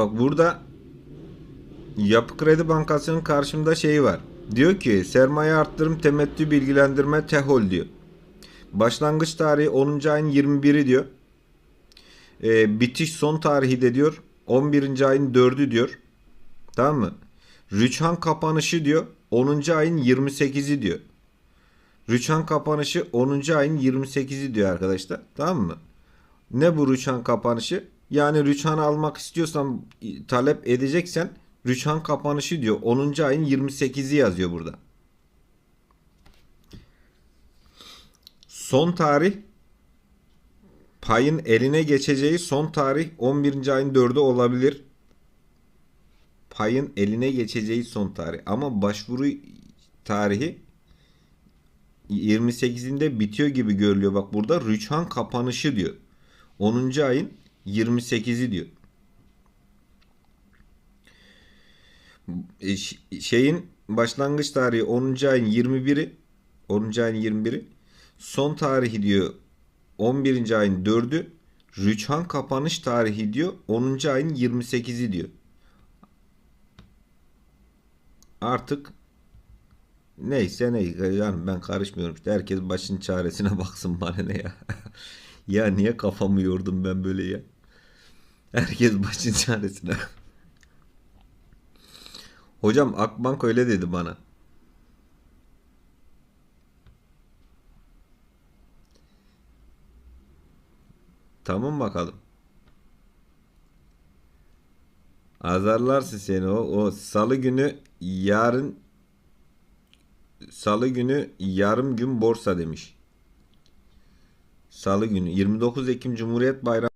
Bak burada Yapı Kredi Bankası'nın karşımda şeyi var. Diyor ki sermaye arttırım temettü bilgilendirme tehol diyor. Başlangıç tarihi 10. ayın 21'i diyor. Ee, bitiş son tarihi de diyor 11. ayın 4'ü diyor. Tamam mı? Rüçhan kapanışı diyor 10. ayın 28'i diyor. Rüçhan kapanışı 10. ayın 28'i diyor arkadaşlar. Tamam mı? Ne bu rüçhan kapanışı? Yani rüçhan almak istiyorsan talep edeceksen rüçhan kapanışı diyor. 10. ayın 28'i yazıyor burada. Son tarih payın eline geçeceği son tarih 11. ayın 4'ü olabilir. Payın eline geçeceği son tarih ama başvuru tarihi 28'inde bitiyor gibi görülüyor. Bak burada rüçhan kapanışı diyor. 10. ayın 28'i diyor. E, şeyin başlangıç tarihi 10. ayın 21'i 10. ayın 21'i son tarihi diyor 11. ayın 4'ü rüçhan kapanış tarihi diyor 10. ayın 28'i diyor. Artık neyse ne canım ben karışmıyorum işte herkes başın çaresine baksın bana ne ya. ya niye kafamı yordum ben böyle ya. Herkes başın çaresine. Hocam Akbank öyle dedi bana. Tamam bakalım. Azarlarsın seni o. O salı günü yarın salı günü yarım gün borsa demiş. Salı günü 29 Ekim Cumhuriyet Bayramı